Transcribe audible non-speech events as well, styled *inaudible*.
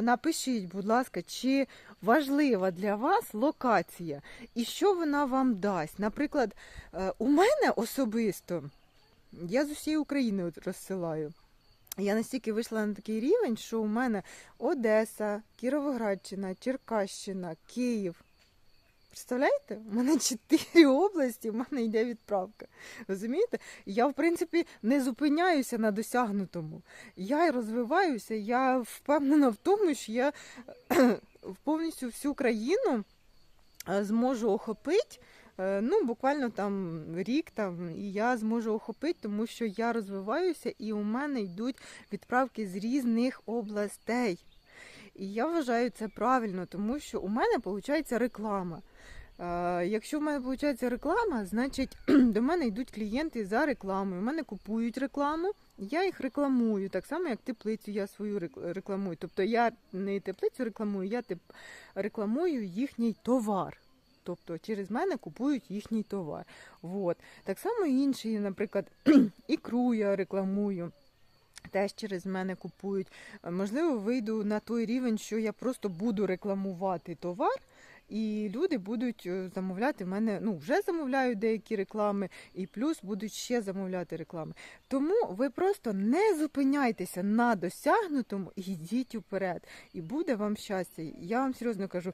напишіть, будь ласка, чи важлива для вас локація і що вона вам дасть. Наприклад, е, у мене особисто, я з усієї України розсилаю. Я настільки вийшла на такий рівень, що у мене Одеса, Кіровоградщина, Черкащина, Київ. Представляєте? У мене чотири області, в мене йде відправка. Розумієте? Я, в принципі, не зупиняюся на досягнутому. Я розвиваюся, я впевнена в тому, що я повністю всю країну е, зможу охопити. е, Ну, буквально там рік там, і я зможу охопити, тому що я розвиваюся, і у мене йдуть відправки з різних областей. І я вважаю це правильно, тому що у мене виходить реклама. Е, Якщо в мене виходить реклама, значить *clears throat* до мене йдуть клієнти за рекламою. У мене купують рекламу, я їх рекламую, так само як теплицю я свою рекламую. Тобто я не теплицю рекламую, я рекламую їхній товар. Тобто через мене купують їхній товар. Вот. Так само інші, наприклад, *clears throat* ікру я рекламую. Теж через мене купують. Можливо, вийду на той рівень, що я просто буду рекламувати товар, і люди будуть е, замовляти в мене, ну вже замовляють деякі реклами, і плюс будуть ще замовляти реклами. Тому ви просто не зупиняйтеся на досягнутому і йдіть уперед. І буде вам щастя. Я вам серйозно кажу,